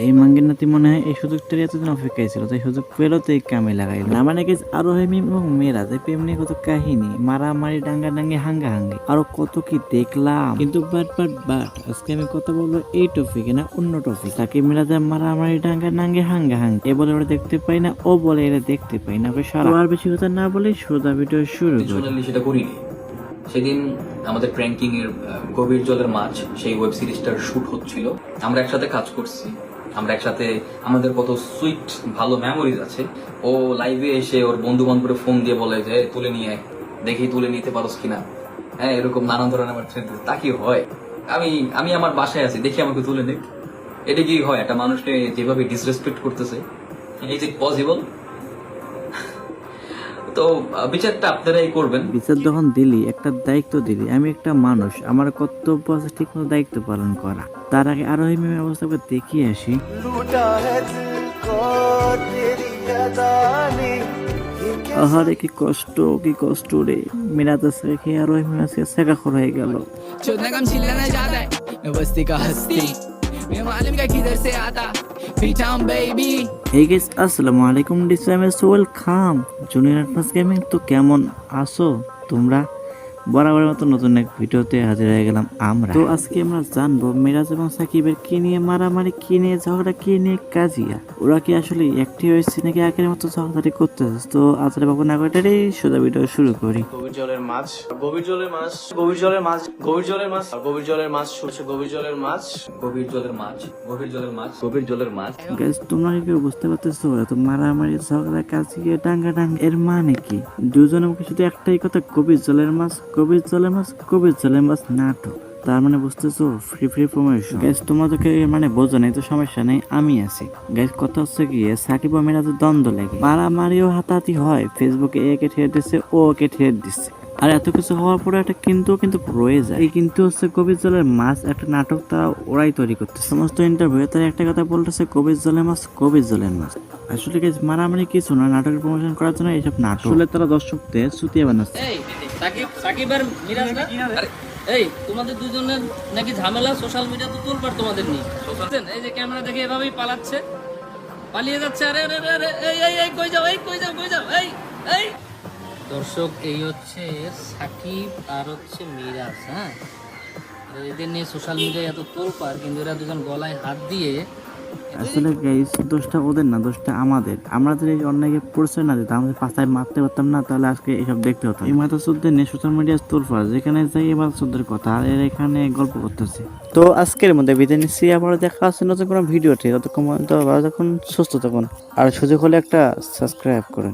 এই মাঙ্গের নাতি মনে হয় এই সুযোগটার এতদিন অপেক্ষায় ছিল তাই সুযোগ পেল তো এই কামে লাগাইল। না মানে কি আরও হয় মিম এবং মেয়েরা যে প্রেম নিয়ে কত কাহিনী মারামারি ডাঙ্গা ডাঙ্গি হাঙ্গা হাঙ্গি আরও কত কি দেখলাম। কিন্তু বাট বাট বাট আজকে আমি কথা বলব এই টপিকে না অন্য টপিক তাকে মিরাজের মারামারি ডাঙ্গা ডাঙ্গি হাঙ্গা হাঙ্গি এ বলে ওরা দেখতে পাই না ও বলে এরা দেখতে পাই না সারা। আর বেশি কথা না বলে সোজা ভিডিও শুরু করি। সেটা করিনি। সেদিন আমাদের প্র্যাঙ্কিং এর গভীর জলের মাছ সেই ওয়েব সিরিজটার শুট হচ্ছিল। আমরা একসাথে কাজ করছি। আমরা একসাথে, আমাদের কত সুইট ভালো মেমোরিজ আছে। ও লাইভে এসে ওর বন্ধু বান্ধবের ফোন দিয়ে বলে যে তুলে নিয়ে দেখি তুলে নিতে পারোস কিনা? হ্যাঁ এরকম নানান ধরনের আমার থ্রেড তা কি হয়? আমি আমি আমার বাসায় আছি, দেখি আমাকে তুলে নিক। এটা কি হয়? একটা মানুষকে যেভাবে ডিসরেসপেক্ট করতেছে এই যে পসিবল তো বিচারটা আপনারাই করবেন। বিচার যখন দিলি একটা দায়িত্ব দিলি আমি একটা মানুষ আমার কর্তব্য আছে ঠিক মতো দায়িত্ব পালন করা। তার আগে আরও এই মেয়ের অবস্থাকে দেখিয়ে আসি। আহারে কি কষ্ট কি কষ্ট রে। মিনাতে শেখে আর ওই মিনাতে শেখা হয়ে গেল। চোদ্দ কাম ছিল না যা দেয় বস্তি হস্তি। এই গেস আসসালামু আলাইকুম ডিসাইমেস খাম জুনিয়র অ্যাডভান্স গেমিং তো কেমন আসো তোমরা বরাবরের মতো নতুন এক ভিডিওতে হাজির হয়ে গেলাম আমরা তো আজকে আমরা জানব মিরাজ এবং সাকিবের কি নিয়ে মারামারি কি নিয়ে ঝগড়া কি নিয়ে কাজিয়া ওরা কি আসলে একটি হয়েছে নাকি আগের মতো ঝগড়াটি করতেছে তো আসলে বাবু না করে সোজা ভিডিও শুরু করি গভীর জলের মাছ গভীর জলের মাছ গভীর জলের মাছ গভীর জলের মাছ গভীর জলের মাছ হচ্ছে গভীর জলের মাছ গভীর জলের মাছ গভীর জলের মাছ গভীর জলের মাছ গাইস তোমরা কি বুঝতে পারতেছো তো মারামারি ঝগড়া কাজিয়ে ডাঙ্গা ডাঙ্গা এর মানে কি দুজনের মুখে শুধু একটাই কথা গভীর জলের মাছ মাছ গভীর জলের মাছ নাটক। তার মানে বুঝতেছো ফ্রি ফ্রি প্রমোশন গ্যাস তোমাদেরকে মানে বোঝো নাই তো সমস্যা নেই আমি আছি। গ্যাস কথা হচ্ছে গিয়ে সাকিব ও মিরাজের দ্বন্দ্ব লাগে। মারামারিও হাতাহাতি হয় ফেসবুকে একে ঠেয়ে দিচ্ছে ও ওকে ঠেয়ে দিচ্ছে আর এত কিছু হওয়ার পরে একটা কিন্তু কিন্তু রয়ে যায়। এই কিন্তু হচ্ছে কবির জলের মাছ একটা নাটক তারা ওরাই তৈরি করতে সমস্ত ইন্টারভিউ তারা একটা কথা বলতেছে কবির জলের মাছ কবির জলের মাছ। আসলে কি মারামারি কিছু না নাটকের প্রমোশন করার জন্য এইসব নাটক। আসলে তারা দর্শকদের সুতিয়ে বানাচ্ছে। সাকিব সাকিব আর মিরাজ না? এই তোমাদের দুজনের নাকি ঝামেলা? সোশ্যাল মিডিয়া তো তুলবার তোমাদের নিয়ে এই যে ক্যামেরা দেখে এভাবেই পালাচ্ছে। পালিয়ে যাচ্ছে। আরে আরে আরে, এই এই এই কই যাও এই কই যাও কই যাও এই এই। দর্শক এই হচ্ছে সাকিব আর হচ্ছে মিরাজ হ্যাঁ? এদের নিয়ে সোশ্যাল মিডিয়ায় এত তোলপার কিন্তু এরা দুজন গলায় হাত দিয়ে আসলে গাইস দোষটা ওদের না দোষটা আমাদের। আমরা যদি এই অন্যায়কে পরিচয় না দিতাম আমাদের পাশায় মারতে পারতাম না তাহলে আজকে এসব দেখতে হতো এই মাথা চোদ্দের নিয়ে সোশ্যাল মিডিয়া তোলফা যেখানে যাই এই মাথা চোদ্দের কথা আর এর এখানে গল্প করতেছে। তো আজকের মধ্যে বিদায় নিচ্ছি আবার দেখা আছে নতুন কোনো ভিডিওতে ততক্ষণ পর্যন্ত ভালো থাকুন সুস্থ থাকুন আর সুযোগ হলে একটা সাবস্ক্রাইব করেন।